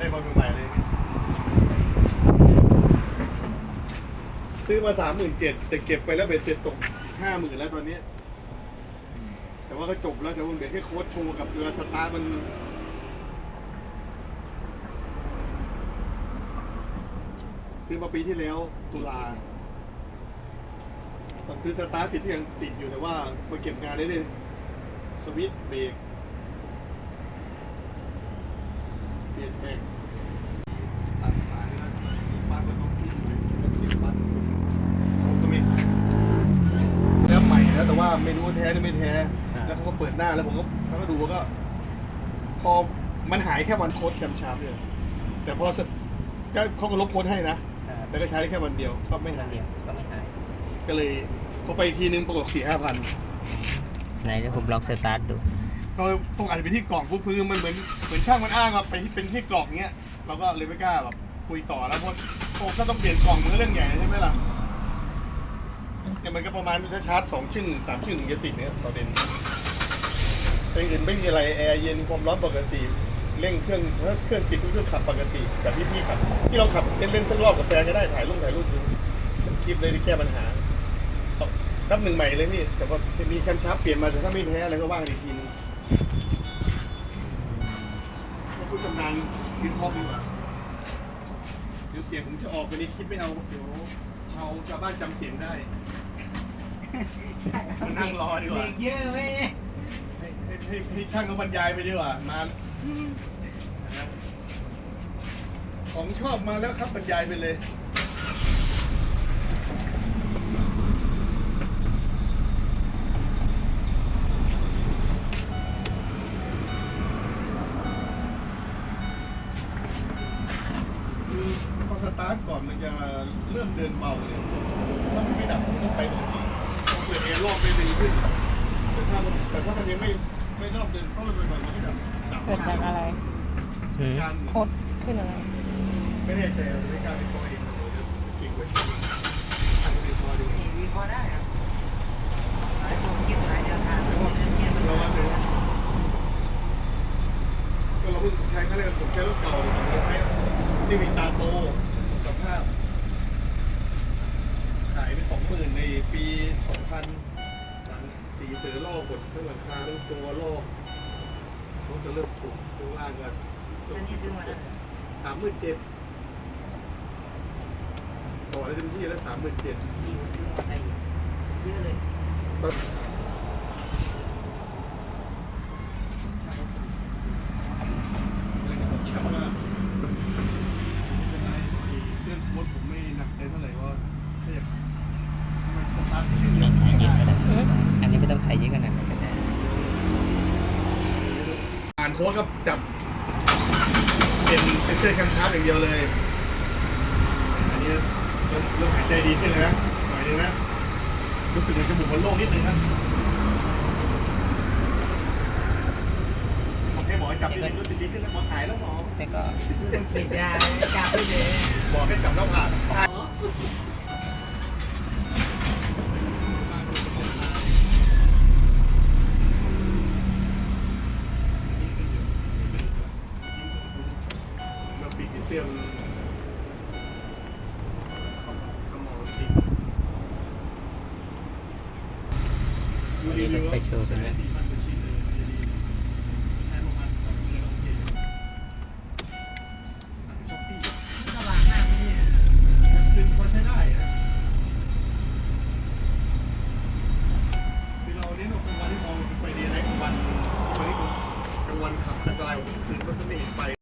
ได้มาใหม่เลย ซื้อมาสามหมื่นเจ็ดแต่เก็บไปแล้วเบ็ดเสร็จตกห้าหมื่นแล้วตอนนี้ แต่ว่าก็จบแล้วแต่ว่าเหลือแค่โค้ดโชว์กับเรือสตาร์มันซื้อมาปีที่แล้วตุลาตอนซื้อสตาร์ทติดที่ยังติดอยู่แต่ว่ามาเก็บงานได้เลยสวิตเบรกเปลี่ยนแบกตัดสายนะบ้านก็ต้องที่อยู่เก็บบัตรผมก็ไม่หายแล้วใหม่แล้ วแต่ว่าไม่รู้ว่าแท้หรือไม่แท้แล้วเขาก็เปิดหน้าแล้วผมก็เขาก็ดูก็ พอมันหายแค่วันโค้ดแคมชาร์ปเนี่ยแต่พอสก็เขาก็ลบโค้ดให้นะแล้วก็ใช้ได้แค่วันเดียวก็ไม่หายเดียวก็ไม่หายก็เลยพอไปอีกทีนึงปรากฏสี่ห้าพันไหนเดี๋ยวผมลองสตาร์ทดู เขาต้องอาจจะไปที่กล่องปุ๊บคือมันเหมือนเหมือนช่างมันอ้างว่าไปที่เป็นที่กล่องเงี้ยเราก็เลยไม่กล้าแบบคุยต่อแล้วเพราะโอ้ถ้าต้องเปลี่ยนกล่องมันก็เรื่องใหญ่ใช่ไหมล่ะ เนี่ยมันก็ประมาณถ้าชาร์จสองชึ่งสามชึ่งจะติดเนี่ยต่อเด่นแต่อื่นไม่มีอะไรแอร์เย็นความร้อนปกติเร่งเครื่องถ้าเครื่องติดก็เครื่องขับปกติแบบที่พี่ขับที่เราขับเล่นๆสักรอบกับแฟนก็ได้ถ่ายรูปถ่ายรูปดูคลิปเลยที่แก้ปัญหานับหนึ่งใหม่เลยพี่แต่ว่าจะมีแคมชับเปลี่ยนมาแต่ถ้าไม่แท้อะไรก็ว่างอีกทีนึงผู้ชำนาญคิดข้อดีกว่าเดี๋ยวเสียงผมจะออกไปนี้คิดไม่เอาเดี๋ยว ชาวชาวบ้านจำเสียงได้ มานั่งรอดีกว่า เด็กเยอะเว้ยให้ให้ให้ให้ช่างเขาบรรยายไปดีกว่ามาของชอบมาแล้วครับบรรยายไปเลย ตาร์ทก่อนมันจะเริ่มเดินเบาเลย ถ้ามันไม่ดับมันต้องไปตรงนี้ต้องเปิดแอร์รอบไปดีขึ้น แต่ถ้ามันแต่ถ้ามันยังไม่ไม่รอบเดินเข้าเลยบ่อยๆมันก็ดับดับเกิดจากอะไรหืมการโคตรขึ้นอะไร ไม่แน่ใจในการเป็นตัวเองเก่งกว่าฉันทำเป็นตัวดีนี่วีพอได้ครับหลายคนคิดหลายแนวทางแต่ว่าเนี่ยมันเราว่าเลยก็เราเพิ่งใช้เขาเรียกผมใช้รถเก่าเราใช้ซีวิตาโตกับภาพ ขายไปสองหมื่นในปี สองพันหลังสีเสือลอกหมดทั้งหลังคาทั้งตัวลอกเขาจะเริ่มปลูกข้างล่างกันอันนี้ซื้อมาแล้วสามหมื่นเจ็ดต่อได้เต็มที่แล้วสามหมื่นเจ็ด มีซื้อมาใส่เยอะเลย ตอนช่างว่าเป็นไรเรื่องโค้ดผมไม่หนักใจเท่าไหร่ว่าแค่มันสตาร์ทชื่อ ไม่ ยัง ถ่ายเย ได้ อะขนาดนั้นอันนี้ไม่ต้องถ่ายเยอะขนาดนั้นก็ได้ อ่านโค้ดก็จับเป็นเป็นเสื้อแคมป์ชาร์จอย่างเดียวเลย อันนี้เริ่มเริ่มหายใจดีขึ้นเลยนะหน่อยนึงนะ รู้สึกเหมือนจมูกมันโล่งนิดนึงครับผมให้หมอจับนิดนึงรู้สึกดีขึ้นแล้วหมอหายแล้วหมอแต่ก็ต้องฉีดยาจับไปเลยบอกให้จับแล้วผ่าน เราปิดเสื้อมัน